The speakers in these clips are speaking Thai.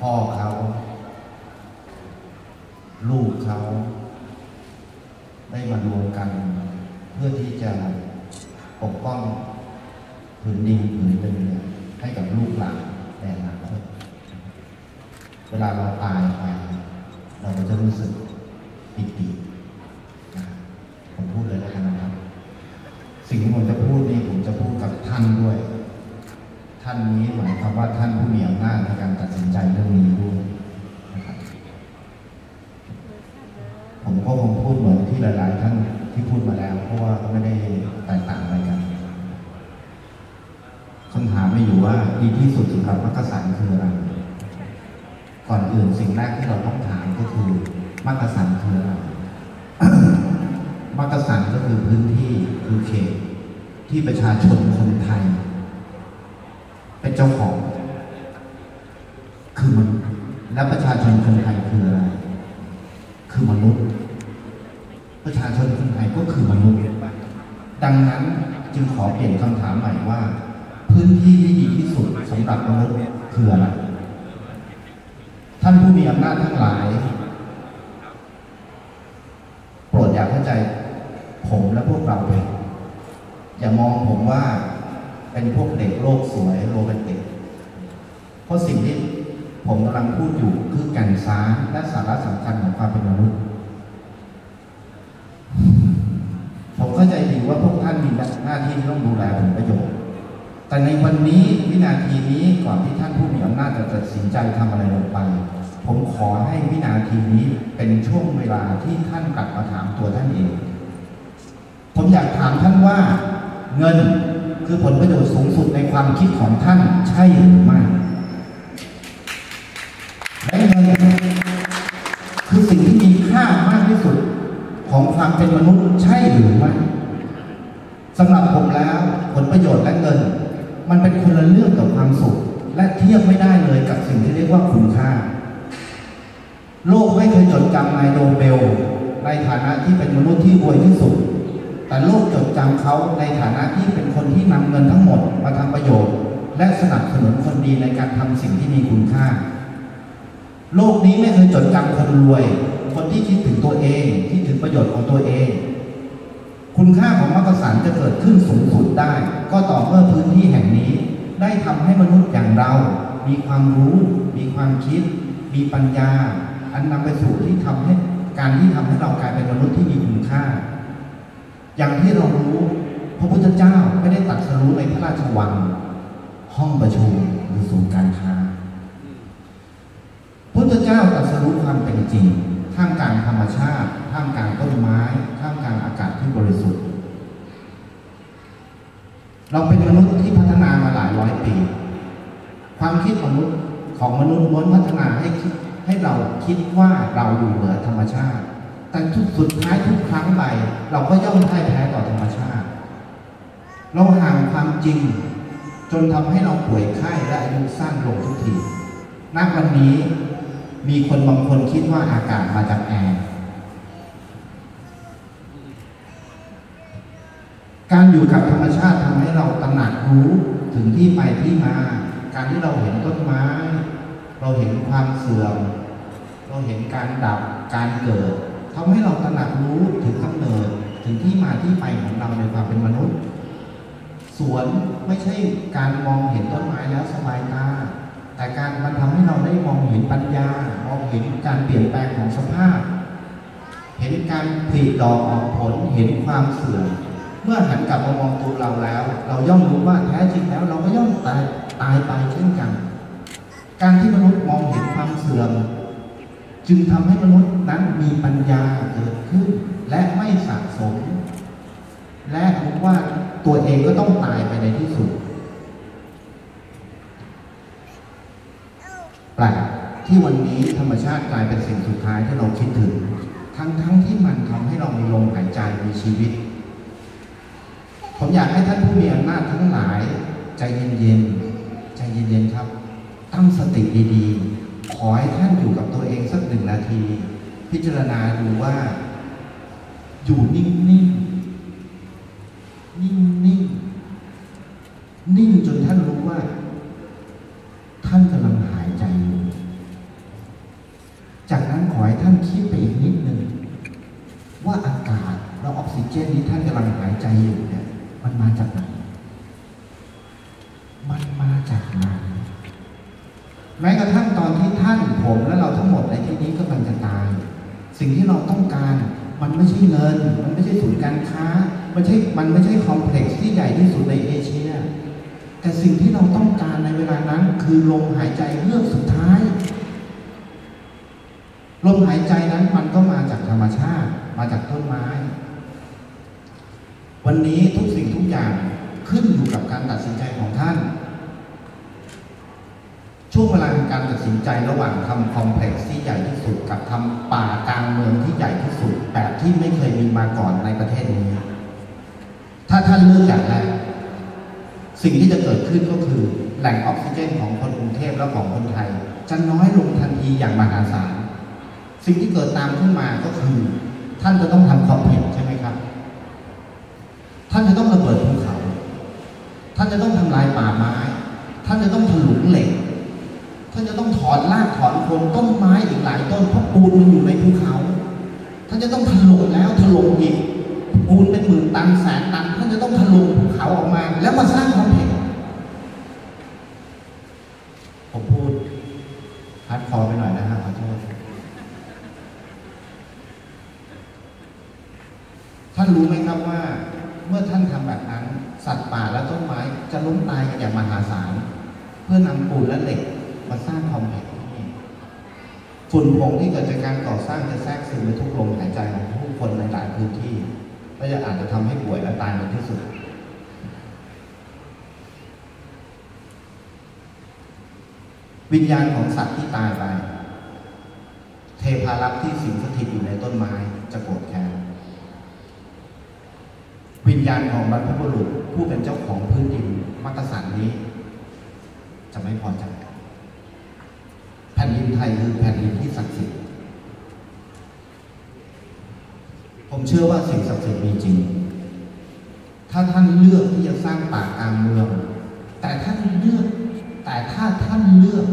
พ่อเขา ลูกเขา ได้มารวมกัน เพื่อที่จะปกป้องผืนดินผืนหนึ่งเนี่ยให้กับลูกหลานในอนาคตเวลาเราตายไป เราก็จะรู้สึกปิติผมพูดเลยแล้วกันนะครับ สิ่งที่ผมจะพูดนี่ผมจะพูดกับท่านด้วย ท่านนี้หมายความว่าท่านผู้มีอำนาจในการตัดสินใจเรื่องนี้ด้วยนะครับผมก็คงพูดเหมือนที่หลาย ๆ ท่านที่พูดมาแล้ว เพราะว่าไม่ได้แตกต่างอะไรกันคำถามไม่อยู่ว่าดีที่สุดสำหรับมักกะสันคืออะไรก่อนอื่นสิ่งแรกที่เราต้องถามก็คือมักกะสันคืออะไรมักกะสันก็คือพื้นที่คือเขตที่ประชาชนคนไทย เป็นเจ้าของ คือมันและประชาชนคนไทยคืออะไร คือมนุษย์ ประชาชนคนไทยก็คือมนุษย์ ดังนั้นจึงขอเปลี่ยนคำถามใหม่ว่า พื้นที่ที่ดีที่สุดสำหรับมนุษย์คืออะไร ท่านผู้มีอำนาจทั้งหลาย โปรดอย่าเข้าใจผมและพวกเราเลยอย่ามองผมว่า เป็นพวกเด็กโลกสวยโรแมนติก เพราะสิ่งที่ผมกำลังพูดอยู่คือแก่นสารและสาระสำคัญของความเป็นมนุษย์ ผมเข้าใจดีว่าพวกท่านมีหน้าที่ที่ต้องดูแลผลประโยชน์ แต่ในวันนี้วินาทีนี้ก่อนที่ท่านผู้มีอำนาจจะตัดสินใจทำอะไรลงไป ผมขอให้วินาทีนี้เป็นช่วงเวลาที่ท่านกลับมาถามตัวท่านเอง ผมอยากถามท่านว่าเงิน คือผลประโยชน์สูงสุดในความคิดของท่านใช่หรือไม่และเงินคือสิ่งที่มีค่ามากที่สุดของความเป็นมนุษย์ใช่หรือไม่สำหรับผมแล้วผลประโยชน์และเงิน มันเป็นคนละเรื่องกับความสุข และเทียบไม่ได้เลยกับสิ่งที่เรียกว่าคุณค่า โลกไม่เคยจดจำนายโนเบลในฐานะที่เป็นมนุษย์ที่รวยที่สุด แต่โลกจดจำเขาในฐานะที่เป็นคนที่นำเงินทั้งหมดมาทำประโยชน์ และสนับสนุนคนดีในการทำสิ่งที่มีคุณค่า โลกนี้ไม่เคยจดจำคนรวย คนที่คิดถึงตัวเองคิดถึงประโยชน์ของตัวเอง คุณค่าของมักกะสันจะเกิดขึ้นสูงสุดได้ ก็ต่อเมื่อพื้นที่แห่งนี้ ได้ทำให้มนุษย์อย่างเรา มีความรู้ มีความคิด มีปัญญา อันนำไปสู่ที่ทำให้การที่ทำให้เรากลายเป็นมนุษย์ที่มีคุณค่า อย่างที่เรารู้พระพุทธเจ้าไม่ได้ตรัดสรู้ในพระราชวัง ห้องประชุมหรือศูนย์การค้าพุทธเจ้าตรัสรู้ความเป็นจริง ท่ามกลางธรรมชาติ ท่ามกลางต้นไม้ ท่ามกลางอากาศที่บริสุทธิ์ เราเป็นมนุษย์ที่พัฒนามาหลายร้อยปี ความคิดมนุษย์ของมนุษย์ล้วนพัฒนาให้คิดให้เราคิดว่าเราอยู่เหนือธรรมชาติ แต่ทุกสุดท้ายทุกครั้งไปเราก็ย่อมพ่ายแพ้ต่อธรรมชาติ เราห่างความจริง จนทำให้เราป่วยไข้และอายุสั้นลงทุกทีณวันนี้มีคนบางคนคิดว่าอากาศมาจากแอร์การอยู่กับธรรมชาติทำให้เราตระหนักรู้ถึงที่ไปที่มา การที่เราเห็นต้นไม้ เราเห็นความเสื่อม เราเห็นการดับการเกิด ทำให้เราตระหนักรู้ถึงกำเนิดถึงที่มาที่ไปของเราในความเป็นมนุษย์ สวนไม่ใช่การมองเห็นต้นไม้แล้วสบายตา แต่การมันทำให้เราได้มองเห็นปัญญา มองเห็นการเปลี่ยนแปลงของสภาพ เห็นการผลิดอกออกผล เห็นความเสื่อม เมื่อหันกลับมามองตัวเราแล้ว เราย่อมรู้ว่าแท้จริงแล้วเราก็ย่อมตายตายไปเช่นกัน การที่มนุษย์มองเห็นความเสื่อม จึงทำให้มนุษย์นั้นมีปัญญาเกิดขึ้น และไม่สะสม และรู้ว่าตัวเองก็ต้องตายไปในที่สุดแปลกที่วันนี้ธรรมชาติกลายเป็นสิ่งสุดท้ายที่เราคิดถึง ทั้งๆทที่มันทำให้เรามีลมหายใจมีชีวิต ผมอยากให้ท่านผู้มีอำนาจทั้งหลาย ใจเย็นๆใจเย็นๆครับ ตั้งสติดีๆ ขอให้ท่านอยู่กับตัว สักหนึ่งนาที พิจารณาดูว่า อยู่นิ่งนิ่งนิ่งนิ่งนิ่งจนท่านรู้ว่า ท่านกำลังหายใจอยู่ จากนั้นขอให้ท่านคิดไปอีกนิดหนึ่งว่าอากาศและออกซิเจนที่ท่านกำลังหายใจอยู่เนี่ย มันมาจากไหน ทั้งหมดในที่นี้กำลังจะตาย สิ่งที่เราต้องการมันไม่ใช่เงิน มันไม่ใช่ศูนย์การค้า มันใช่ มันไม่ใช่คอมเพล็กซ์ที่ใหญ่ที่สุดในเอเชีย แต่สิ่งที่เราต้องการในเวลานั้น คือลมหายใจเฮือกสุดท้าย ลมหายใจนั้นมันก็มาจากธรรมชาติ มาจากต้นไม้ วันนี้ทุกสิ่งทุกอย่างขึ้นอยู่กับการตัดสินใจของท่าน ช่วงเวลาแห่งการตัด สินใจระหว่างทำคอมเพล็กซ์ที่ใหญ่ที่สุดกับทำป่ากลางเมืองที่ใหญ่ที่สุดแบบที่ไม่เคยมีมาก่อนในประเทศนี้ ถ้าท่านเลือกอย่างแรกสิ่งที่จะเกิดขึ้นก็คือแหล่งออกซิเจนของคนกรุงเทพและของคนไทย จะน้อยลงทันทีอย่างมหาศาล สิ่งที่เกิดตามขึ้นมาก็คือ ท่านจะต้องทำคอมเพล็กซ์ใช่ไหมครับ ท่านจะต้องระเบิดภูเขา ท่านจะต้องทำลายป่าไม้ ท่านจะต้องถลุงเหล็กานจะต้องถอนรากถอนโคนต้นไม้อีกหลายต้นเพราะปูนมันอยู่ในภูเขาท่านจะต้องถล่มแล้วถล่มอีกปูนเป็นหมื่นตันแสนตันท่านจะต้องถล่มภูเขาออกมา แล้วมาสร้างคอมเพล็กซ์ผมพูดฮาร์ดคอไปหน่อยนะฮะขอโทษท่านรู้ไหมครับว่า เมื่อท่านทำแบบนั้น สัตว์ป่าและต้นไม้จะล้มตายกันอย่างมหาศาลเพื่อนำปูนและเหล็ก มาสร้างคอมเพล็กซ์ที่นี่ฝุ่นผงที่เกิดจากการก่อสร้างจะแทรกซึมไปทุกลมหายใจของผู้คนในหลายพื้นที่และจะอาจจะทำให้ป่วยและตายในที่สุด วิญญาณของสัตว์ที่ตายไป เทพารักษ์ที่สิงสถิตอยู่ในต้นไม้จะโกรธแค้นวิญญาณของบรรพบุรุษผู้เป็นเจ้าของพื้นดินมักสันนี้ จะไม่พอใจ นดินไทยคือแผ่นดินที่ศักดิ์สิทธิ์ ผมเชื่อว่าสิ่งศักดิ์สิทธิ์มีจริง ถ้าท่านเลือกที่จะสร้างป่ากลางเมือง แต่ท่านเลือก แต่ถ้าท่านเลือก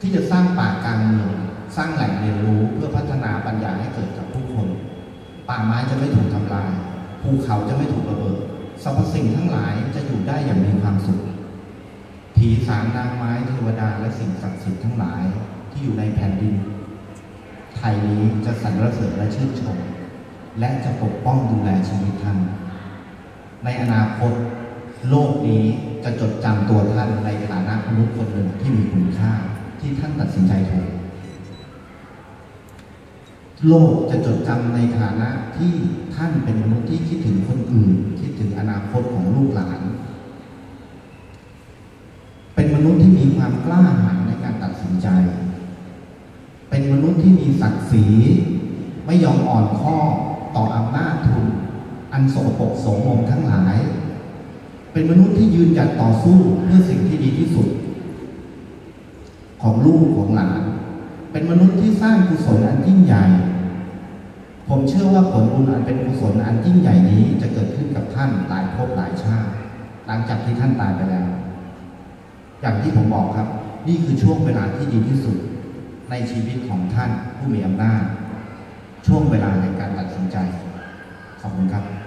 ที่จะสร้างป่ากลางเมือง สร้างแหล่งเรียนรู้เพื่อพัฒนาปัญญาให้เกิดกับผู้คน ป่าไม้จะไม่ถูกทำลาย ภูเขาจะไม่ถูกระเบิดสรรพสิ่งทั้งหลายจะอยู่ได้อย่างมีความสุขผีสางนางไม้เทวดาและสิ่งศักดิ์สิทธิ์ทั้งหลาย ที่อยู่ในแผ่นดิน ไทยนี้จะสรรเสริญและชื่นชม และจะปกป้องดูแลชีวิตท่าน ในอนาคต โลกนี้จะจดจำตัวท่านในฐานะมนุษย์คนหนึ่งที่มีคุณค่าที่ท่านตัดสินใจถูกโลกจะจดจำในฐานะที่ท่านเป็นมนุษย์ที่คิดถึงคนอื่น คิดถึงอนาคตของลูกหลาน เป็นมนุษย์ที่มีความกล้าหาญในการตัดสินใจ ที่ศักดิ์ศรี ไม่ยอมอ่อนข้อต่ออำนาจทุน อันโสโปรกโสมมทั้งหลาย เป็นมนุษย์ที่ยืนหยัดต่อสู้เพื่อสิ่งที่ดีที่สุด ของลูกของหลาน เป็นมนุษย์ที่สร้างกุศลอันยิ่งใหญ่ ผมเชื่อว่าผลบุญอันเป็นกุศลอันยิ่งใหญ่นี้จะเกิดขึ้นกับท่านหลายภพหลายชาติ หลังจากที่ท่านตายไปแล้ว อย่างที่ผมบอกครับ นี่คือช่วงเวลาที่ดีที่สุด ในชีวิตของท่านผู้มีอำนาจ ช่วงเวลาในการตัดสินใจ ขอบคุณครับ